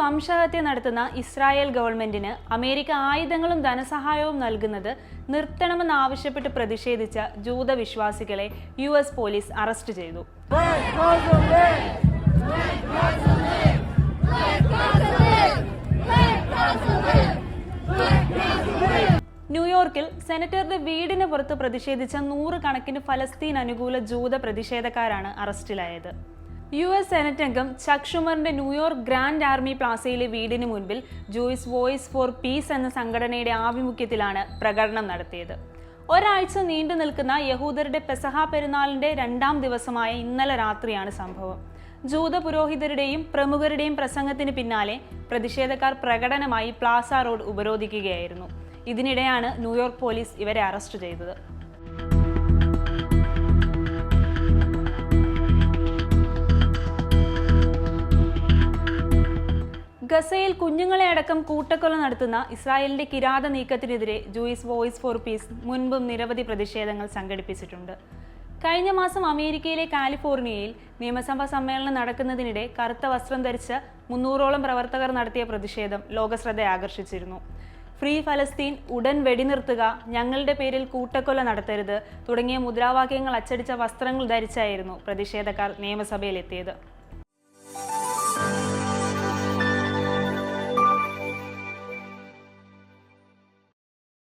വംശഹത്യ നടത്തുന്ന ഇസ്രായേൽ ഗവൺമെന്റിന് അമേരിക്ക ആയുധങ്ങളും ധനസഹായവും നൽകുന്നത് നിർത്തണമെന്നാവശ്യപ്പെട്ട് പ്രതിഷേധിച്ച ജൂതവിശ്വാസികളെ യു എസ് പോലീസ് അറസ്റ്റ് ചെയ്തു. ന്യൂയോർക്കിൽ സെനറ്ററുടെ വീടിന് പുറത്ത് പ്രതിഷേധിച്ച നൂറുകണക്കിന് ഫലസ്തീൻ അനുകൂല ജൂത പ്രതിഷേധക്കാരാണ് അറസ്റ്റിലായത്. യു എസ് സെനറ്റ് അംഗം ചക് ഷുമറിന്റെ ന്യൂയോർക്ക് ഗ്രാൻഡ് ആർമി പ്ലാസയിലെ വീടിന് മുൻപിൽ ജൂയിസ് വോയിസ് ഫോർ പീസ് എന്ന സംഘടനയുടെ ആഭിമുഖ്യത്തിലാണ് പ്രകടനം നടത്തിയത്. ഒരാഴ്ച നീണ്ടു നിൽക്കുന്ന യഹൂദരുടെ പെസഹ പെരുന്നാളിന്റെ രണ്ടാം ദിവസമായ ഇന്നലെ രാത്രിയാണ് സംഭവം. ജൂത പുരോഹിതരുടെയും പ്രമുഖരുടെയും പ്രസംഗത്തിന് പിന്നാലെ പ്രതിഷേധക്കാർ പ്രകടനമായി പ്ലാസ റോഡ് ഉപരോധിക്കുകയായിരുന്നു. ഇതിനിടെയാണ് ന്യൂയോർക്ക് പോലീസ് ഇവരെ അറസ്റ്റ് ചെയ്തത്. ഗസയിൽ കുഞ്ഞുങ്ങളെ അടക്കം കൂട്ടക്കൊല നടത്തുന്ന ഇസ്രായേലിന്റെ കിരാത നീക്കത്തിനെതിരെ ജൂയിസ് വോയിസ് ഫോർ പീസ് മുൻപും നിരവധി പ്രതിഷേധങ്ങൾ സംഘടിപ്പിച്ചിട്ടുണ്ട്. കഴിഞ്ഞ മാസം അമേരിക്കയിലെ കാലിഫോർണിയയിൽ നിയമസഭാ സമ്മേളനം നടക്കുന്നതിനിടെ കറുത്ത വസ്ത്രം ധരിച്ച മുന്നൂറോളം പ്രവർത്തകർ നടത്തിയ പ്രതിഷേധം ലോകശ്രദ്ധ ആകർഷിച്ചിരുന്നു. ഫ്രീ ഫലസ്തീൻ ഉടൻ വെടിനിർത്തുക ഞങ്ങളുടെ പേരിൽ കൂട്ടക്കൊല നടത്തരുത് തുടങ്ങിയ മുദ്രാവാക്യങ്ങൾ അച്ചടിച്ച വസ്ത്രങ്ങൾ ധരിച്ചായിരുന്നു പ്രതിഷേധക്കാർ നിയമസഭയിലെത്തിയത്.